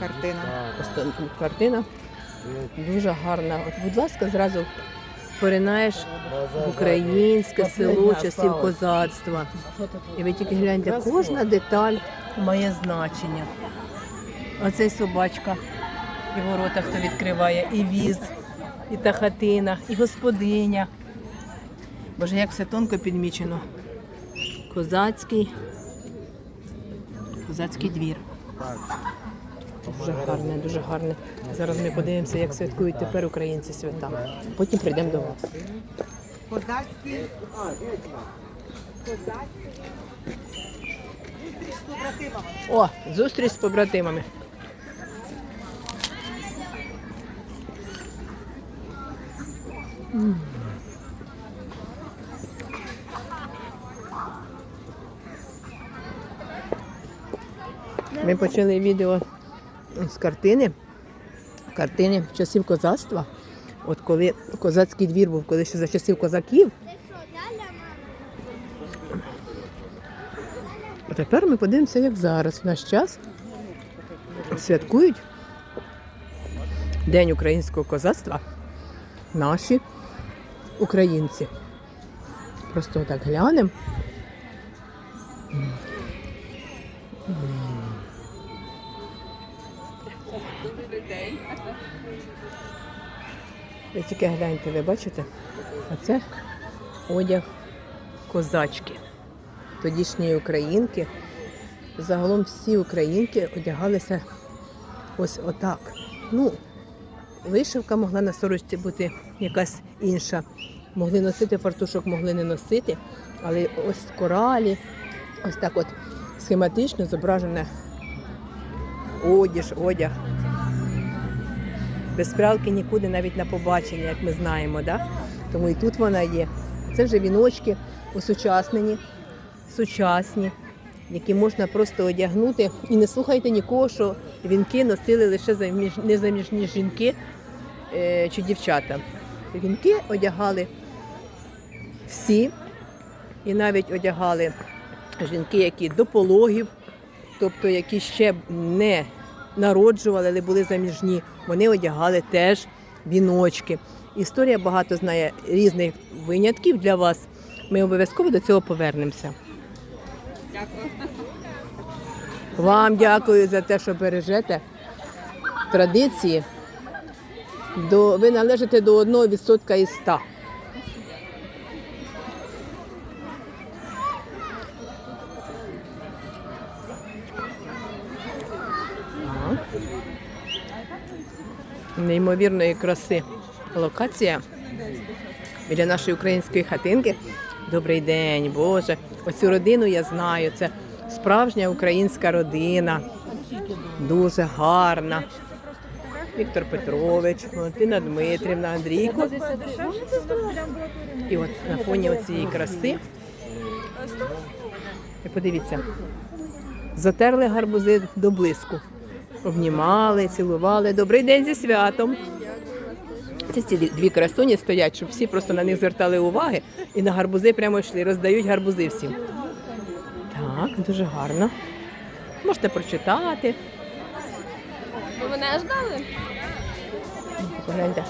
картина. Просто картина дуже гарна. От, будь ласка, зразу поринаєш в українське село часів козацтва. І ви тільки гляньте, кожна деталь має значення. Оцей собачка, і ворота хто відкриває, і віз, і та хатина, і господиня. Боже, як все тонко підмічено. Козацький, козацький двір. Дуже гарне, дуже гарне. Зараз ми подивимося, як святкують тепер українці свята. Потім прийдемо до вас. Козацький. Зустріч з побратимами. О, зустріч з побратимами. М. Ми почали відео з картини. Картини часів козацтва. От коли козацький двір був, коли ще за часів козаків. А тепер ми подивимося, як зараз в наш час святкують День українського козацтва наші українці. Просто так глянемо. Ви тільки гляньте, ви бачите? А це одяг козачки тодішньої українки. Загалом всі українки одягалися ось отак. Ну, вишивка могла на сорочці бути якась інша. Могли носити фартушок, могли не носити, але ось коралі, ось так от схематично зображене одіж, одяг. Без прялки нікуди навіть на побачення, як ми знаємо, да? тому і тут вона є. Це вже віночки осучаснені сучасні, які можна просто одягнути. І не слухайте нікого, що вінки носили лише заміж... незаміжні жінки е, чи дівчата. Вінки одягали всі, і навіть одягали жінки, які до пологів, тобто які ще не народжували, але були заміжні, вони одягали теж віночки. Історія багато знає різних винятків для вас. Ми обов'язково до цього повернемося. Вам дякую за те, що бережете традиції. До, ви належите до 1% із 100. Неймовірної краси локація біля нашої української хатинки. Добрий день, Боже. Оцю родину я знаю. Це справжня українська родина. Дуже гарна. Віктор Петрович, Валентина Дмитрівна, Андрійко. І от на фоні цієї краси. Подивіться, затерли гарбузи до блиску. Обнімали, цілували. Добрий день зі святом. Це ці дві красуні стоять, щоб всі просто на них звертали уваги і на гарбузи прямо йшли, роздають гарбузи всім. Так, дуже гарно. Можете прочитати. Ви мене ждали? Погляньте.